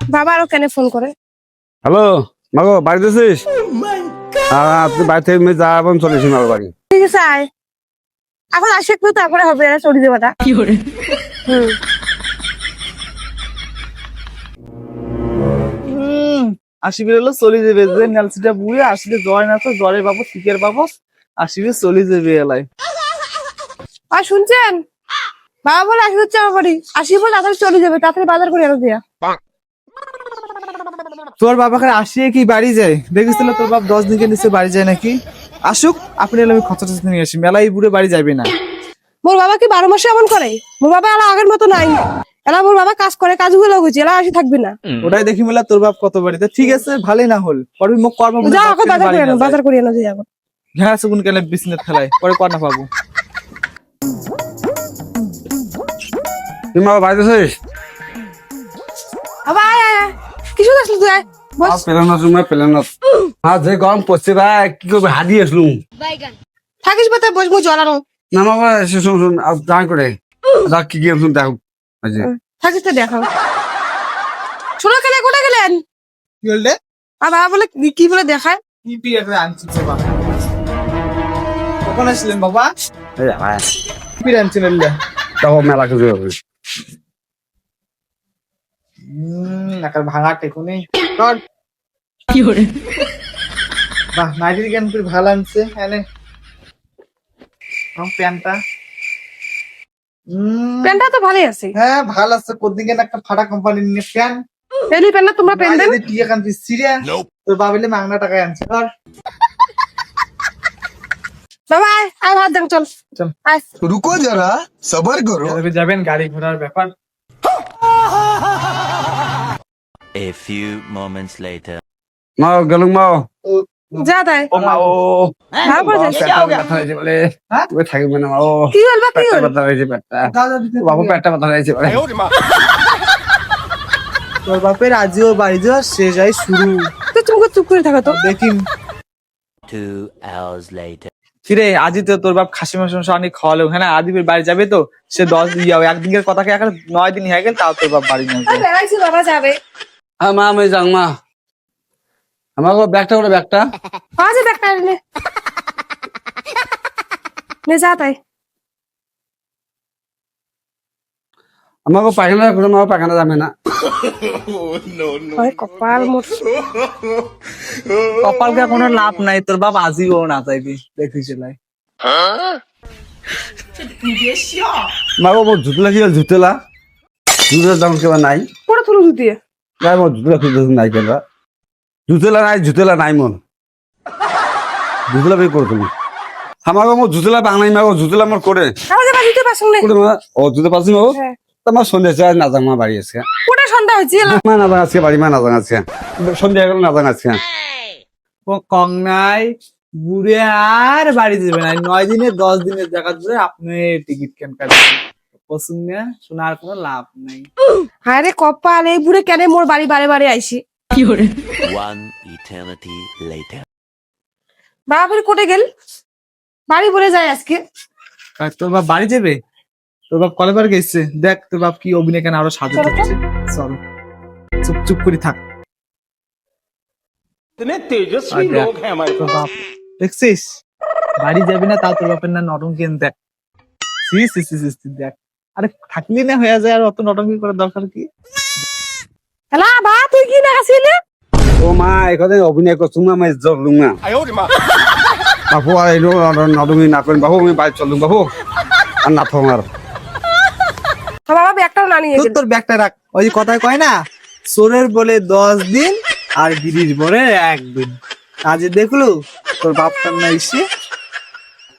বাবা আরও কেন ফোন করে? হ্যালো মাগো বাড়িতে আছিস? তুই বাড়ি থেকে আমি যাবেন চলে এসি মাগো বাড়ি। ঠিক আছে আয়। এখন আসে একটু তারপরে হবে এরা চড়ি দেবাটা হুম। আসিবি হলো চলে যাবে যে নেলসিটা বুড়ে আসলে জ্বর না তো জ্বরের বাবু ঠিকের বাবু আসিবি চলে যাবে এলাই আর শুনছেন? বাবা বলে আসি হচ্ছে আমার বাড়ি। আসি বলে তাড়াতাড়ি চলে যাবে তাড়াতাড়ি বাজার করে এনে দিয়া। তোর বাবা বাবাকে আসিয়ে কি বাড়ি যায়? দেখিস তোর বাপ দশ দিনের নিচে বাড়ি যায় নাকি? আসুক আপনি এলে আমি খরচা টরচা নিয়ে আসি। মেলাই বুড়ে বাড়ি যাবে না। মোর বাবা কি বারো মাসে এমন করে? মোর বাবা আর আগের মতো নাই। এলা মোর বাবা কাজ করে কাজগুলো হয়েছে এলা আসি থাকবে না। ওটাই দেখি মেলা তোর বাপ কত বাড়িতে। ঠিক আছে ভালোই না হল। পরে মুখ কর্ম যাও এখন বাজার করে আনো বাজার করে আনো যাব হ্যাঁ সুগুন কেন বিসনেস খেলায়? পরে কর না পাবো। তুই মাগো বাড়িতে আছিস? কিছু আসলি তুই আয় বস পেলেন না তুমি পেলেন না। হ্যাঁ যে গরম পড়ছে ভাই কি করবে হাদি আসলুম। থাকিস বাতে বস মুই না মাগো শুন শুন আর করে। যা কি গেম শুন দেখো। থাকিস তো দেখাও ছোট গেলে কোটা গেলেন কি বললে আর বাবা বলে কি- বলে দেখায়? কি পি একটা আনছিস বাবা? কখন আসলেন বাবা? আনছিলেন দেখো মেলা কিছু কি বাহ ভালো আনছে এনে তো ভালোই আছে। হ্যাঁ ভালো আছে। একটা ফাটা কোম্পানি নিয়ে প্যান এলি তোমরা প্যান দেন তুই সিরিয়াস তোর বাবিলে মাংনা টাকা আনছে। ধর। বাবা ভাত দেন চল। চল। রুকো যারা সবার করো। যাবেন গাড়ি ঘোড়ার ব্যাপার। A few moments later. মাও গেলুম মাও যা তাই। ও মা ও। ভালো করে যাস পেটটা ব্যথা হয়েছে বলে। হ্যাঁ? তুমি থাকবে না মাও কি হল বা কি হল ব্যথা হয়েছে পেটটা। বাবু পেটটা ব্যথা হয়েছে বলে। তোর বাপের আজিও বাড়ি যাওয়া সে যাই শুরু। তো তুমি চুপ করে থাকো তো। দেখিম Two hours later. কিরে আজি তো তোর বাপ খাসি মাংস অনেক খাওয়ালো। হ্যাঁ আদিবের বাড়ি যাবে তো? সে দশ দিন যাবে। একদিনের কথাকে এখন নয় দিন হয়ে গেল তাও তোর বাপ বাড়ি নিয়ে যাবে বাবা যাবে। হ্যাঁ মা আমি যাং মা। আমাকে ব্যাগটা করে ব্যাগটা। পাওয়া যাবে একটা নে। নে যা তাই। আমাকে পায়খানা করে মা পায়খানা যাবে না। হয় কপাল মোর কপালকে কোনো লাভ নাই তোর বাপ আজিও না চাইবি দেখিস লাই মাগো মোর জুতলা কি জুতলা জুতলার দাম কেবা নাই। পরে তুলো দিয়ে নাই মোর জুতলা খুঁজতে নাই কেবা জুতলা নাই জুতলা নাই মোর জুতলা বের করে তুমি। আমাকে মোর জুতলা বাংলাই মাগো জুতলা মোর করে। ও জুতো পাচ্ছি মাগো? হ্যাঁ। তোমার সন্ধ্যা চাই না মা বাড়ি কোটা সন্ধ্যা হয়েছে? মা না যাং আজকে বাড়ি মা না যাং আজকে সন্ধ্যা গেল না আজকে ও কং নাই বুড়ে আর বাড়ি যাবে না। নয় দিনে দশ দিনের জায়গা ধরে আপনি টিকিট কেন কাটবেন পছন্দ না শোনার কোনো লাভ নাই হায় রে কপাল এই বুড়ে কেন মোর বাড়ি বারে বারে আইসি One eternity later. বাবা ফের কোটে গেল বাড়ি বলে যায় আজকে আর তোর বাপ বাড়ি যাবে তোর বাপ কলেবার গেছে দেখ তোর বাপ কি অভিনয় কেন আরো সাজে চলো তো। যাচ্ছে চল চুপ চুপ করে থাক इतने तेजस्वी अच्छा। लोग हैं हमारे তোর বাপ দেখছিস বাড়ি যাবি না তাও তোর বাপের না নটঙ্কি দেখ C C C C C, দেখ আরে থাকলি না হয়ে যায় আর অত নটঙ্কি করার দরকার কি? এলা বা তুই কি না আসিলে ও মা এখানে অভিনয় করছ না আমি জব লুম না। বাবু আর এই নডমি না করেন। বাবু আমি বাড়ি চলুম বাবু আর না থাম আর। তো বাবা ব্যাগটাও না নিয়ে তোর ব্যাগটা রাখ। ওই যে কথায় কয় না চোরের বলে দশ দিন আর গিরির বলে একদিন আজ দেখল তোর বাপটার না এসে